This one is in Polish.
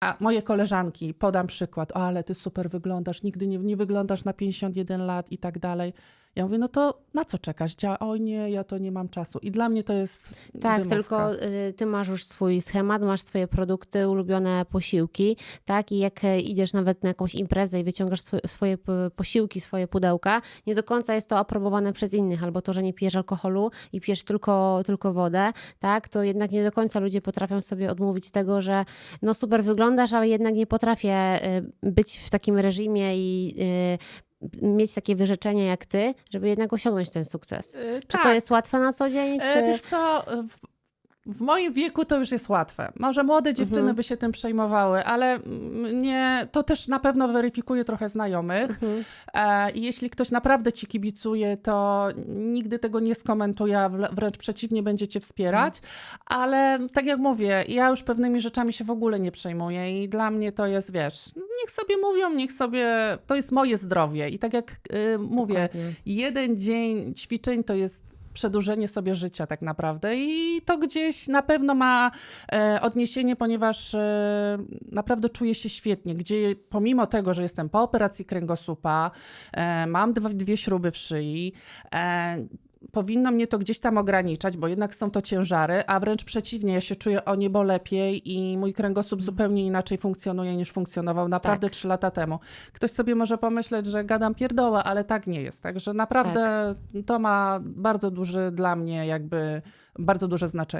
A moje koleżanki, podam przykład, o, ale ty super wyglądasz, nigdy nie, nie wyglądasz na 51 lat i tak dalej. Ja mówię, no to na co czekasz? Dzia- o nie, ja to nie mam czasu. I dla mnie to jest Tak, wymówka. tylko y, ty masz już swój schemat, masz swoje produkty, ulubione posiłki, tak? I jak e, idziesz nawet na jakąś imprezę i wyciągasz swo- swoje posiłki, swoje pudełka, nie do końca jest to aprobowane przez innych, albo to, że nie pijesz alkoholu i pijesz tylko, tylko wodę, tak? To jednak nie do końca ludzie potrafią sobie odmówić tego, że no super wyglądasz, ale jednak nie potrafię y, być w takim reżimie i y, mieć takie wyrzeczenie jak ty, żeby jednak osiągnąć ten sukces. Y, Czy tak. to jest łatwe na co dzień? E, Czy... Wiesz co, w, moim wieku to już jest łatwe. Może młode dziewczyny Mhm. by się tym przejmowały, ale mnie to też na pewno weryfikuje trochę znajomych. Mhm. E, I jeśli ktoś naprawdę ci kibicuje, to nigdy tego nie skomentuje, wręcz przeciwnie, będzie cię wspierać. Ale tak jak mówię, ja już pewnymi rzeczami się w ogóle nie przejmuję i dla mnie to jest, wiesz, niech sobie mówią, niech sobie, to jest moje zdrowie. I tak jak y, mówię, Dokładnie. jeden dzień ćwiczeń to jest przedłużenie sobie życia tak naprawdę i to gdzieś na pewno ma e, odniesienie, ponieważ e, naprawdę czuję się świetnie, gdzie pomimo tego, że jestem po operacji kręgosłupa, e, mam dwa, dwie śruby w szyi, e, powinno mnie to gdzieś tam ograniczać, bo jednak są to ciężary, a wręcz przeciwnie, ja się czuję o niebo lepiej i mój kręgosłup zupełnie inaczej funkcjonuje niż funkcjonował naprawdę Tak. trzy lata temu. Ktoś sobie może pomyśleć, że gadam pierdoła, ale tak nie jest. Także naprawdę to ma bardzo duży dla mnie jakby, bardzo duże znaczenie.